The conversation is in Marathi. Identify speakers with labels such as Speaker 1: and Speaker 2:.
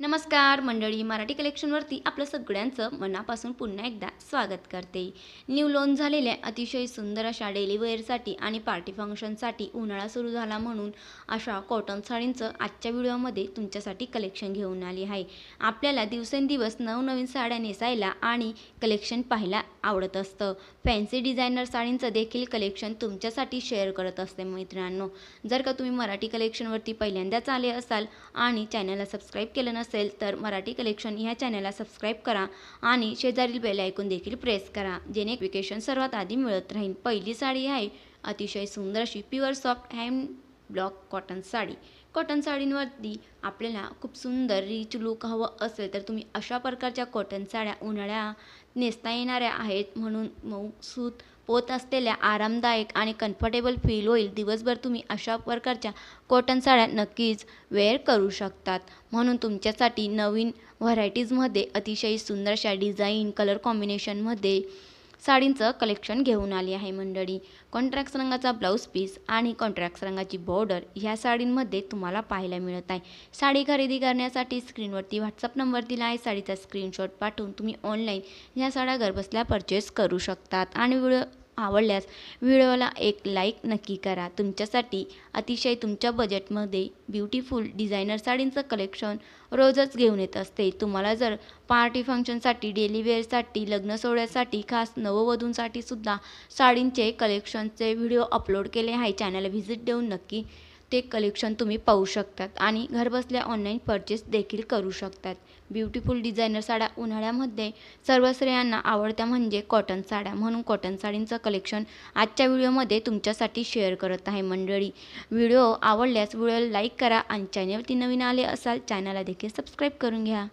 Speaker 1: नमस्कार मंडळी. मराठी कलेक्शनवरती आपलं सगळ्यांचं मनापासून पुन्हा एकदा स्वागत करते. न्यू लोन झालेल्या अतिशय सुंदर अशा डेली वेअरसाठी आणि पार्टी फंक्शनसाठी उन्हाळा सुरू झाला म्हणून अशा कॉटन साडींचं आजच्या व्हिडिओमध्ये तुमच्यासाठी कलेक्शन घेऊन आली आहे. आपल्याला दिवसेंदिवस नवनवीन साड्या नेसायला आणि कलेक्शन पाहायला आवडत असतं. फॅन्सी डिझायनर साडींचं देखील कलेक्शन तुमच्यासाठी शेअर करत असते मित्रांनो. जर का तुम्ही मराठी कलेक्शनवरती पहिल्यांदाच आले असाल आणि चॅनलला सबस्क्राईब केलं नसेल तर मराठी कलेक्शन ह्या चॅनलला सबस्क्राईब करा आणि शेजारील बेल ऐकून देखील प्रेस करा जेणे वेकेशन सर्वात आधी मिळत राहील. पहिली साडी आहे अतिशय सुंदर अशी pure soft hand block cotton sari. Cotton साडींवरती आपल्याला खूप सुंदर रिच लुक हवं असेल तर तुम्ही अशा प्रकारच्या कॉटन साड्या उन्हाळ्या नेसता येणाऱ्या आहेत म्हणून मऊ सूत पोत असलेल्या आरामदायक आणि कम्फर्टेबल फील होईल. दिवसभर तुम्ही अशा प्रकारच्या कॉटन साड्या नक्कीच वेअर करू शकतात. म्हणून तुमच्यासाठी नवीन व्हरायटीजमध्ये अतिशय सुंदरशा डिझाईन कलर कॉम्बिनेशनमध्ये साडींचं कलेक्शन घेऊन आली आहे मंडळी. कॉन्ट्रॅक्ट रंगाचा ब्लाऊज पीस आणि कॉन्ट्रॅक्ट रंगाची बॉर्डर ह्या साडींमध्ये तुम्हाला पाहायला मिळत आहे. साडी खरेदी करण्यासाठी स्क्रीनवरती व्हॉट्सअप नंबर दिला आहे. साडीचा स्क्रीनशॉट पाठवून तुम्ही ऑनलाईन ह्या साड्या घरबसल्या परचेस करू शकतात. आणि व्हिडिओ आवडल्यास व्हिडिओला एक लाईक नक्की करा. तुमच्यासाठी अतिशय तुमच्या बजेटमध्ये ब्युटिफुल डिझायनर साडींचं कलेक्शन रोजच घेऊन येत असते. तुम्हाला जर पार्टी फंक्शनसाठी डेली वेअरसाठी लग्न सोहळ्यासाठी खास नववधूंसाठी सुद्धा साडींचे कलेक्शनचे व्हिडिओ अपलोड केले आहे. चॅनल व्हिजिट देऊन नक्की ते कलेक्शन तुम्ही पाहू शकतात. आणि घरबसल्या ऑनलाईन परचेस देखील करू शकतात. ब्युटिफुल डिझायनर साड्या उन्हाळ्यामध्ये सर्व स्त्रियांना आवडत्या म्हणजे कॉटन साड्या. म्हणून कॉटन साडींचं कलेक्शन आजच्या व्हिडिओमध्ये तुमच्यासाठी शेअर करत आहे मंडळी. व्हिडिओ आवडल्यास व्हिडिओला लाईक करा आणि चॅनलवरती नवीन आले असाल चॅनलला देखील सबस्क्राईब करून घ्या.